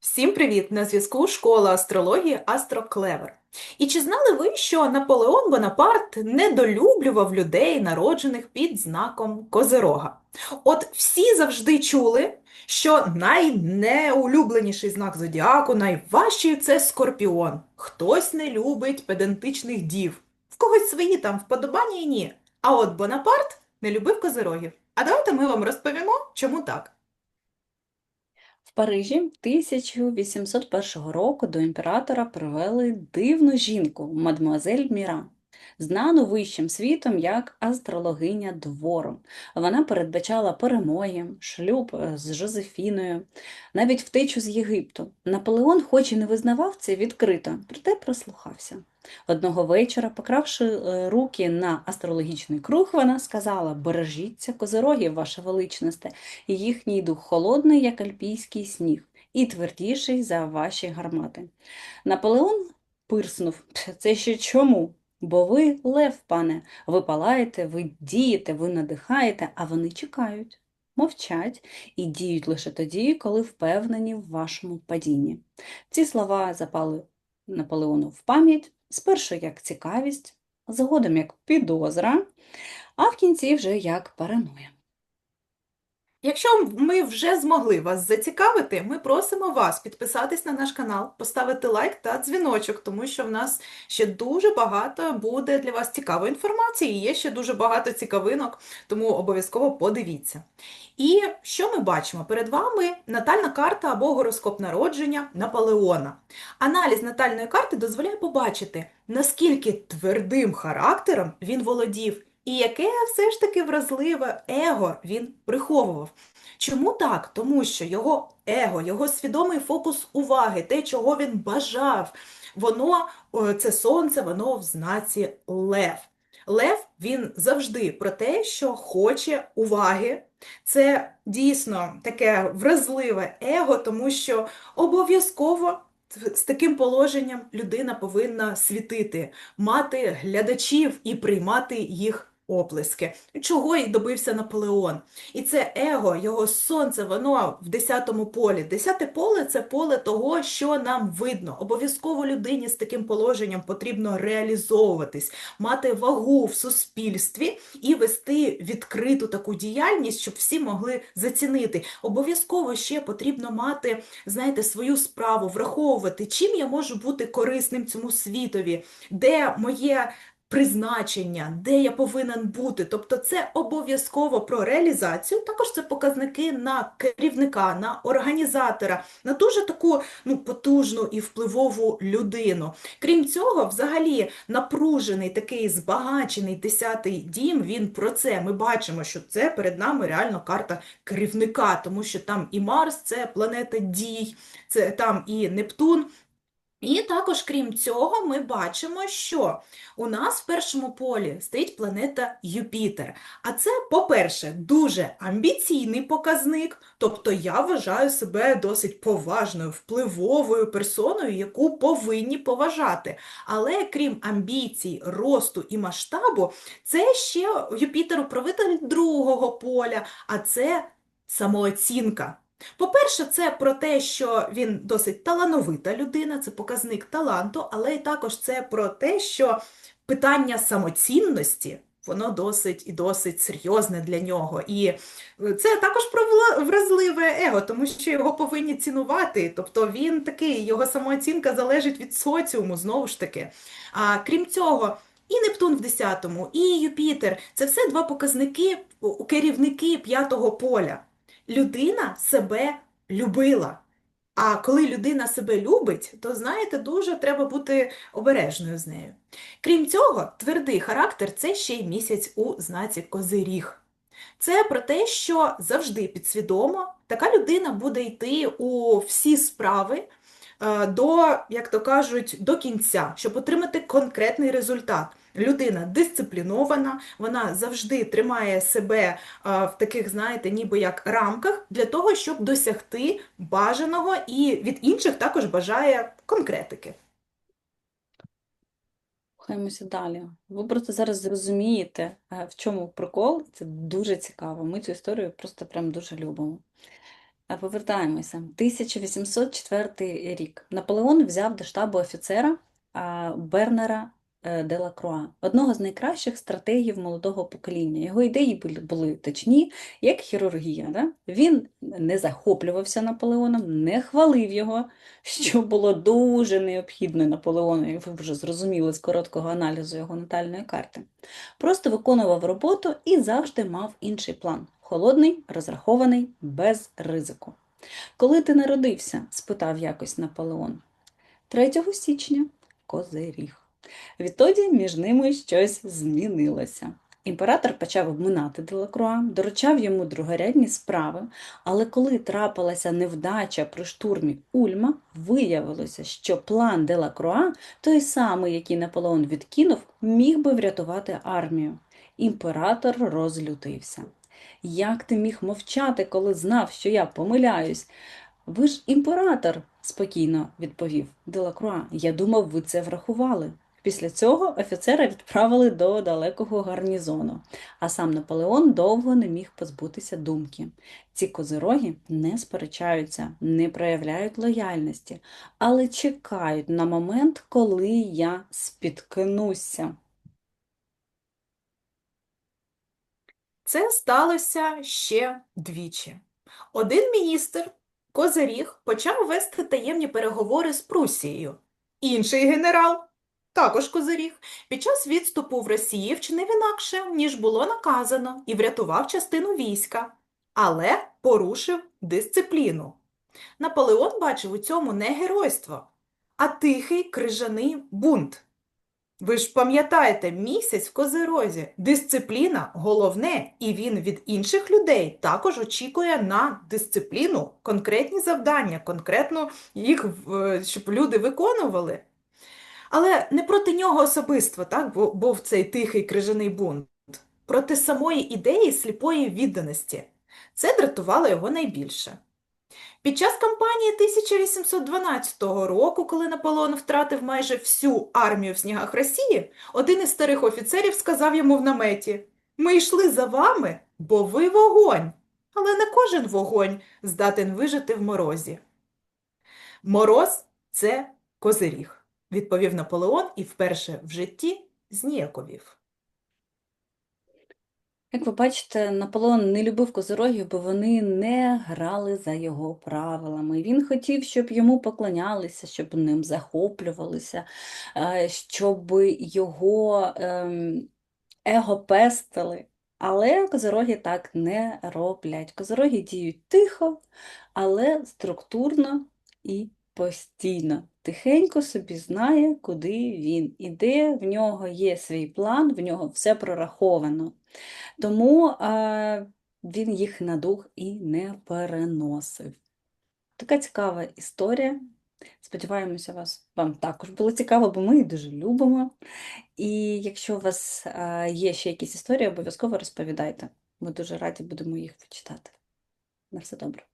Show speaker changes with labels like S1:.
S1: Всім привіт! На зв'язку школа астрології Астроклевер. І чи знали ви, що Наполеон Бонапарт недолюблював людей, народжених під знаком Козирога? От всі завжди чули, що найнеулюбленіший знак зодіаку, найважчий це Скорпіон. Хтось не любить педантичних дів, в когось свої там вподобання і ні. А от Бонапарт не любив козирогів. А давайте ми вам розповімо, чому так.
S2: В Парижі 1801 року до імператора привели дивну жінку, мадмуазель Міра, знану вищим світом як астрологиня двору. Вона передбачала перемоги, шлюб е, з Жозефіною, навіть втечу з Єгипту. Наполеон хоч і не визнавав це відкрито, проте прислухався. Одного вечора, покравши е, руки на астрологічний круг, вона сказала: Бережіться козирогів, ваша величносте, їхній дух холодний, як альпійський сніг, і твердіший за ваші гармати. Наполеон пирснув. Це ще чому? Бо ви лев, пане, ви палаєте, ви дієте, ви надихаєте, а вони чекають, мовчать і діють лише тоді, коли впевнені в вашому падінні. Ці слова запали Наполеону в пам'ять, спершу як цікавість, згодом як підозра, а в кінці вже як параноя.
S1: Якщо ми вже змогли вас зацікавити, ми просимо вас підписатись на наш канал, поставити лайк та дзвіночок, тому що в нас ще дуже багато буде для вас цікавої інформації, і є ще дуже багато цікавинок, тому обов'язково подивіться. І що ми бачимо? Перед вами натальна карта або гороскоп народження Наполеона. Аналіз натальної карти дозволяє побачити, наскільки твердим характером він володів. І яке все ж таки вразливе его він приховував. Чому так? Тому що його его, його свідомий фокус уваги, те, чого він бажав, воно, це сонце, воно в знаці лев. Лев він завжди про те, що хоче уваги. Це дійсно таке вразливе его, тому що обов'язково з таким положенням людина повинна світити, мати глядачів і приймати їх оплески. Чого й добився Наполеон. І це его, його сонце, воно в десятому полі. Десяте поле це поле того, що нам видно. Обов'язково людині з таким положенням потрібно реалізовуватись, мати вагу в суспільстві і вести відкриту таку діяльність, щоб всі могли зацінити. Обов'язково ще потрібно мати, знаєте, свою справу, враховувати, чим я можу бути корисним цьому світові, де моє призначення, де я повинен бути. Тобто це обов'язково про реалізацію. Також це показники на керівника, на організатора, на дуже таку ну, потужну і впливову людину. Крім цього, взагалі напружений такий збагачений десятий дім, він про це. Ми бачимо, що це перед нами реально карта керівника, тому що там і Марс це планета дій, це там і Нептун. І також, крім цього, ми бачимо, що у нас в першому полі стоїть планета Юпітер. А це, по-перше, дуже амбіційний показник, тобто я вважаю себе досить поважною, впливовою персоною, яку повинні поважати. Але крім амбіцій, росту і масштабу, це ще Юпітер управитель другого поля, а це самооцінка. По-перше, це про те, що він досить талановита людина, це показник таланту, але й також це про те, що питання самоцінності, воно досить і досить серйозне для нього. І це також про вразливе его, тому що його повинні цінувати. Тобто він такий, його самооцінка залежить від соціуму, знову ж таки. А крім цього, і Нептун в 10-му, і Юпітер це все два показники, у- керівники п'ятого поля людина себе любила. А коли людина себе любить, то, знаєте, дуже треба бути обережною з нею. Крім цього, твердий характер це ще й місяць у знаці Козиріг. Це про те, що завжди підсвідомо така людина буде йти у всі справи до, як то кажуть, до кінця, щоб отримати конкретний результат. Людина дисциплінована, вона завжди тримає себе в таких, знаєте, ніби як рамках для того, щоб досягти бажаного і від інших також бажає конкретики.
S2: Рухаємося далі. Ви просто зараз зрозумієте, е, в чому прикол. Це дуже цікаво. Ми цю історію просто прям дуже любимо. А повертаємося. 1804 рік. Наполеон взяв до штабу офіцера Бернера е, Делакруа, одного з найкращих стратегів молодого покоління. Його ідеї були, були точні, як хірургія. Да? Він не захоплювався Наполеоном, не хвалив його, що було дуже необхідно Наполеону, як ви вже зрозуміли з короткого аналізу його натальної карти. Просто виконував роботу і завжди мав інший план. Холодний, розрахований, без ризику. Коли ти народився? спитав якось Наполеон. 3 січня Козиріг. Відтоді між ними щось змінилося. Імператор почав обминати Делакруа, доручав йому другорядні справи, але коли трапилася невдача при штурмі Ульма, виявилося, що план Делакруа, той самий, який Наполеон відкинув, міг би врятувати армію. Імператор розлютився. Як ти міг мовчати, коли знав, що я помиляюсь? Ви ж імператор, спокійно відповів Делакруа. Я думав, ви це врахували. Після цього офіцера відправили до далекого гарнізону, а сам Наполеон довго не міг позбутися думки. Ці козироги не сперечаються, не проявляють лояльності, але чекають на момент, коли я спіткнуся.
S1: Це сталося ще двічі. Один міністр, Козиріг, почав вести таємні переговори з Прусією. Інший генерал, також Козиріг, під час відступу в Росії вчинив інакше, ніж було наказано, і врятував частину війська, але порушив дисципліну. Наполеон бачив у цьому не геройство, а тихий крижаний бунт. Ви ж пам'ятаєте, місяць в Козирозі. Дисципліна головне, і він від інших людей також очікує на дисципліну, конкретні завдання, конкретно їх, щоб люди виконували. Але не проти нього особисто, так, бу- був цей тихий крижаний бунт, проти самої ідеї сліпої відданості. Це дратувало його найбільше. Під час кампанії 1812 року, коли Наполеон втратив майже всю армію в снігах Росії, один із старих офіцерів сказав йому в наметі: Ми йшли за вами, бо ви вогонь. Але не кожен вогонь здатен вижити в морозі. Мороз це козиріг, відповів Наполеон і вперше в житті зніяковів.
S2: Як ви бачите, Наполеон не любив козирогів, бо вони не грали за його правилами. Він хотів, щоб йому поклонялися, щоб ним захоплювалися, е, щоб його ем, его пестили. Але козироги так не роблять. Козироги діють тихо, але структурно і постійно. Тихенько собі знає, куди він іде, в нього є свій план, в нього все прораховано. Тому е, він їх на дух і не переносив. Така цікава історія. Сподіваємося, вас вам також було цікаво, бо ми її дуже любимо. І якщо у вас є ще якісь історії, обов'язково розповідайте. Ми дуже раді будемо їх почитати. На все добре.